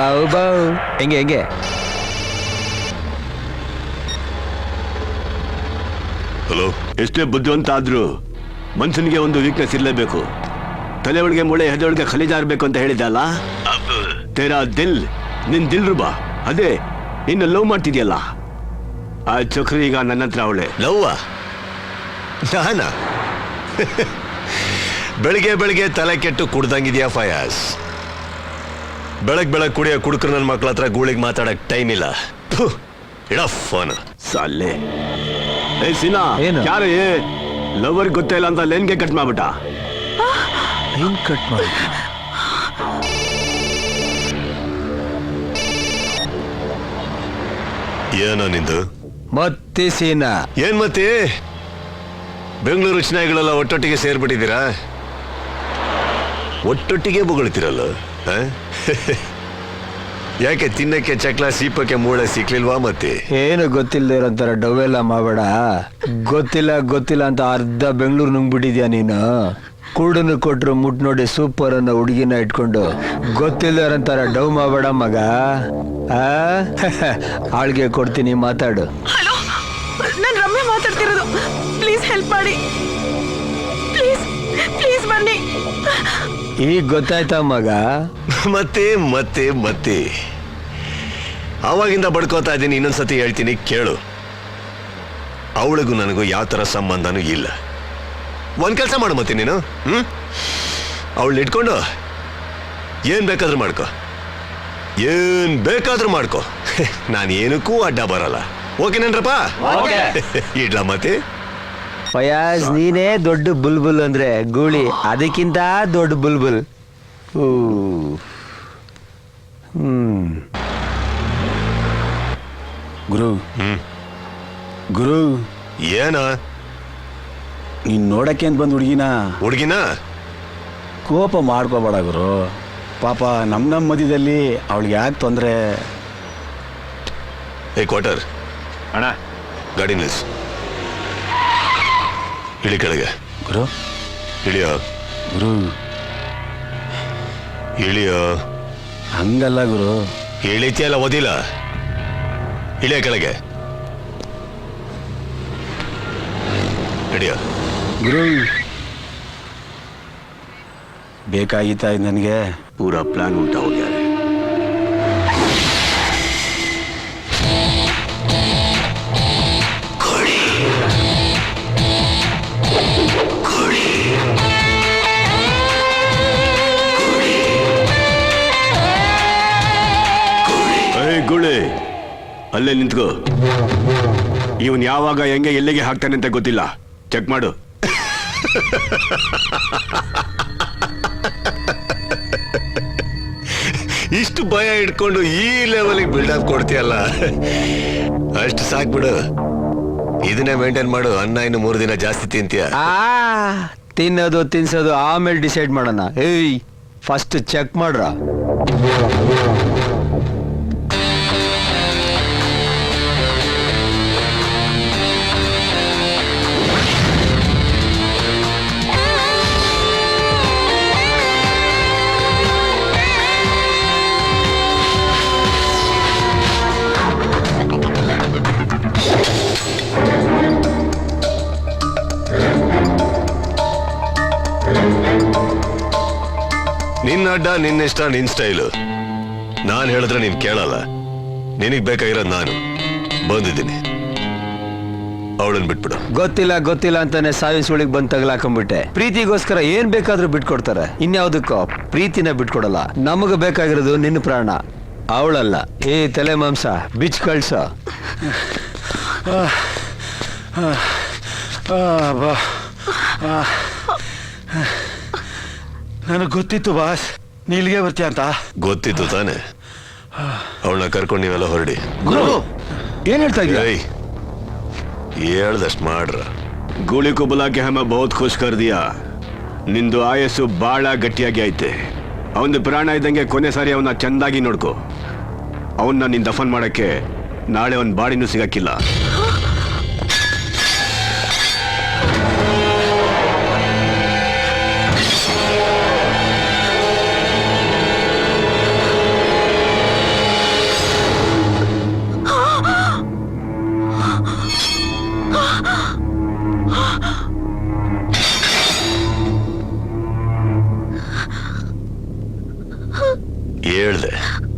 ಬಾವು ಬಾವು ಹೆಂಗೆ ಹೆಂಗೆ ಹಲೋ ಎಷ್ಟೇ ಬುದ್ಧಿವಂತ ಆದ್ರೂ ಮನುಷ್ಯನಿಗೆ ಒಂದು ವೀಕ್ನೆಸ್ ಇರಲೇಬೇಕು. ತಲೆ ಒಳಗೆ ಮೂಳೆ ಹೆದೊಳಗೆ ಖಲೀಜಾರ್ಬೇಕು ಅಂತ ಹೇಳಿದಲ್ಲ ಅಲ್ಲ ತೇರಾ ದಿಲ್ ನಿನ್ ದಿಲ್ ರುಬಾ. ಅದೇ ಇನ್ನು ಲವ್ ಮಾಡ್ತಿದ್ಯಲ್ಲ? ಆ ಚಕ್ರಿ ಈಗ ನನ್ನ ಹತ್ರ ಅವಳೆ. ಲವ್ವ? ನಾನಾ? ಬೆಳಿಗ್ಗೆ ಬೆಳಿಗ್ಗೆ ತಲೆ ಕೆಟ್ಟು ಕುಡ್ದಂಗಿದ್ಯಾ ಫಯಾಸ್? ಬೆಳಗ್ ಬೆಳಗ್ ಕುಡಿಯೋ ಕುಡಕ್ರ ನನ್ನ ಮಕ್ಳ ಹತ್ರ ಗೂಳಿಗೆ ಮಾತಾಡಕ್ ಟೈಮ್ ಇಲ್ಲ. ಇಡ ಫೋನ್ ಸಾಲೆ. ಏ ಸಿನಾ ಏನು? ಯಾರು ಏ ಲವರ್ ಗೊತ್ತೇ ಇಲ್ಲ ಅಂತ ಲೇನ್ಗೆ ಕಟ್ ಮಾಡ್ಬಿಟ್ಟ? ಲೈನ್ ಕಟ್ ಮಾಡಿ? ಏನೋ ನಿಂದು? ಮತ್ತೆ ಸೀನಾ ಏನ್ ಮತ್ತೆ? ಬೆಂಗಳೂರು ಚಿನಾಯಿಗಳೆಲ್ಲ ಒಟ್ಟೊಟ್ಟಿಗೆ ಸೇರ್ಬಿಟ್ಟಿದ್ದೀರಾ? ಒಟ್ಟೊಟ್ಟಿಗೆ ಬೊಗಳ್ತಿರಲ್ಲ ಆ? ಯಾಕೆ ತಿನ್ನಕ್ಕೆ ಚಕ್ಲ ಸೀಪಕ್ಕೆ ಮೂಳೆ ಸಿಕ್ಲಿಲ್ವಾ ಮತ್ತೆ? ಏನು ಗೊತ್ತಿಲ್ಲದೆ ಇರೋಂತಾರ ಡವೆಲ್ಲ ಮಾಡಬೇಡ ಗೊತ್ತಿಲ್ಲ ಗೊತ್ತಿಲ್ಲ ಅಂತ ಅರ್ಧ ಬೆಂಗಳೂರು ನುಂಗ್ಬಿಟ್ಟಿದ್ಯಾ ನೀನು? ಕೂಡನ್ನು ಕೊಟ್ರು ಮುಟ್ ನೋಡಿ ಸೂಪರ್ ಅನ್ನೋ ಹುಡುಗಿನ ಇಟ್ಕೊಂಡು. ಗೊತ್ತಿಲ್ಲದೆ ಇರೋಂತಾರ ಡವ್ ಮಾಡಬೇಡ ಮಗ. ಆ? ಆಳ್ಗೆ ಕೊಡ್ತೀನಿ ಮಾತಾಡು. ಹಲೋ ನಾನು ರಮ್ಯ ಮಾತಾಡ್ತಿರೋದು. ಪ್ಲೀಸ್ ಹೆಲ್ಪ್ ಮಾಡಿ. ಈಗ ಗೊತ್ತಾಯ್ತಾ ಮಗ? ಮತ್ತೆ ಮತ್ತೆ ಮತ್ತೆ. ಅವಾಗಿಂದ ಬಡ್ಕೋತಾ ಇದ್ದೀನಿ ಇನ್ನೊಂದ್ಸತಿ ಹೇಳ್ತೀನಿ ಕೇಳು. ಅವಳಿಗೂ ನನಗೂ ಯಾವ ಥರ ಸಂಬಂಧನೂ ಇಲ್ಲ. ಒಂದು ಕೆಲಸ ಮಾಡು ಮತ್ತೆ ನೀನು ಹ್ಞೂ ಅವಳನ್ನ ಇಟ್ಕೊಂಡು ಏನು ಬೇಕಾದ್ರೂ ಮಾಡ್ಕೋ. ಏನು ಬೇಕಾದ್ರೂ ಮಾಡ್ಕೋ. ನಾನು ಏನಕ್ಕೂ ಅಡ್ಡ ಬರಲ್ಲ. ಓಕೆನೇನ್ರಪ್ಪ ಇಡ್ಲ ಮತ್ತೆ? ಫಯಾಜ್ ನೀನೇ ದೊಡ್ಡ ಬುಲ್ಬುಲ್ ಅಂದ್ರೆ ಗೂಳಿ. ಅದಕ್ಕಿಂತ ದೊಡ್ಡ ಬುಲ್ಬುಲ್. ಹ್ಮ್. ಗುರು. ಗುರು. ಏನ? ನೀನ್ ನೋಡಕ್ಕೆ ಅಂತ ಬಂದ್ ಹುಡುಗಿನ? ಹುಡುಗಿನ? ಕೋಪ ಮಾಡ್ಕೋಬೇಡ ಗುರು. ಪಾಪ ನಮ್ ನಮ್ ಮಧ್ಯದಲ್ಲಿ ಅವಳಿಗೆ ಯಾಕೆ ತೊಂದರೆ? ಏ ಕ್ವಾರ್ಟರ್. ಅಣ್ಣ. ಗಾಡಿ ನಿಲ್ಸು. ಇಳಿ ಕೆಳಗೆ. ಗುರು. ಇಳಿಯ. ಗುರು. ಇಳಿಯ. ಹಂಗಲ್ಲ ಗುರು. ಇಳಿತಿಯಲ್ಲ ಓದಿಲ್ಲ. ಇಳಿಯ ಕೆಳಗೆ. ಇಳಿಯ. ಗುರು. ಬೇಕಾಗಿತ್ತ ನನಗೆ. ಪೂರಾ ಪ್ಲಾನ್ ಉಂಟು ಹೋಗ್ಯಾರ. ಗುಳೆ. ಅಲ್ಲೇ ನಿಂತ್ಕೊ. ಇವನ್ ಯಾವಾಗ ಹೆಂಗೆ ಎಲ್ಲಿಗೆ ಹಾಕ್ತಾನೆ ಅಂತ ಗೊತ್ತಿಲ್ಲ. ಚೆಕ್ ಮಾಡು. ಇಷ್ಟು ಭಯ ಇಟ್ಕೊಂಡು ಈ ಲೆವೆಲಿಗೆ ಬಿಲ್ಡಪ್ ಕೊಡ್ತೀಯಲ್ಲ. ಅಷ್ಟು ಸಾಕ್ಬಿಡು ಇದನ್ನೇ ಮೇಂಟೈನ್ ಮಾಡು. ಅನ್ನ ಇನ್ನು ಮೂರು ದಿನ ಜಾಸ್ತಿ ತಿಂತೀಯ. ಆ ತಿನ್ನೋದು ತಿನ್ಸೋದು ಆಮೇಲೆ ಡಿಸೈಡ್ ಮಾಡೋಣ. ಏಯ್ ಫಸ್ಟ್ ಚೆಕ್ ಮಾಡ್ರ. ನಿನ್ನ ಅಡ್ಡ ನಿನ್ನಿಷ್ಟ ನಿನ್ ಸ್ಟೈಲು ನಾನು ಹೇಳಿದ್ರೆ ನೀನ್ ಕೇಳಲ್ಲ. ನಿನಗ್ ಬೇಕಾಗಿರೋದು ನಾನು. ಬಂದಿದ್ದೀನಿ. ಅವಳನ್ನ ಬಿಟ್ಬಿಡು. ಗೊತ್ತಿಲ್ಲ ಗೊತ್ತಿಲ್ಲ ಅಂತಾನೆ ಸಾವಿನ ಸುಳಿಗೆ ಬಂದ್ ತಗಲಾಕೊಂಡ್ಬಿಟ್ಟೆ. ಪ್ರೀತಿಗೋಸ್ಕರ ಏನ್ ಬೇಕಾದ್ರೂ ಬಿಟ್ಕೊಡ್ತಾರೆ. ಇನ್ಯಾವುದಕ್ಕೋ ಪ್ರೀತಿನ ಬಿಟ್ಕೊಡಲ್ಲ. ನಮಗ ಬೇಕಾಗಿರೋದು ನಿನ್ನ ಪ್ರಾಣ. ಅವಳಲ್ಲ. ಏ ತಲೆ ಮಾಂಸ ಬಿಚ್ ಕಳ್ಸ. ನನಗೆ ಗೊತ್ತಿತ್ತು ಬಾಸ್. ನೀ ಇಲ್ಲಿಗೆ ಬರ್ತೀಯ ಅಂತ. ಗೊತ್ತಿತ್ತು ತಾನೆ. ಅವಳನ್ನ ಕರ್ಕೊಂಡು ನೀವೆಲ್ಲ ಹೊರಡಿ. ಗುರು ಏನ್ ಹೇಳ್ತಾ ಇದೀಯ ಏಯ್ ಹೇಳ್ದಷ್ಟು ಮಾಡ್ರ. ಗೋಳಿ ಕುಬಲಾಕೆ ಹಮ ಬಹುತ್ ಖುಷ್ ಕರ್ದಿಯ. ನಿಂದು ಆಯಸ್ಸು ಬಹಳ ಗಟ್ಟಿಯಾಗಿ ಐತೆ. ಅವನ ಪ್ರಾಣ ಇದ್ದಂಗೆ ಕೊನೆ ಸಾರಿ ಅವನ್ನ ಚೆಂದಾಗಿ ನೋಡ್ಕೋ. ಅವನ್ನ ನೀನ್ ದಫನ್ ಮಾಡಕ್ಕೆ ನಾಳೆ ಅವನ್ ಬಾಡಿನೂ ಸಿಗಕ್ಕಿಲ್ಲ. Yerli.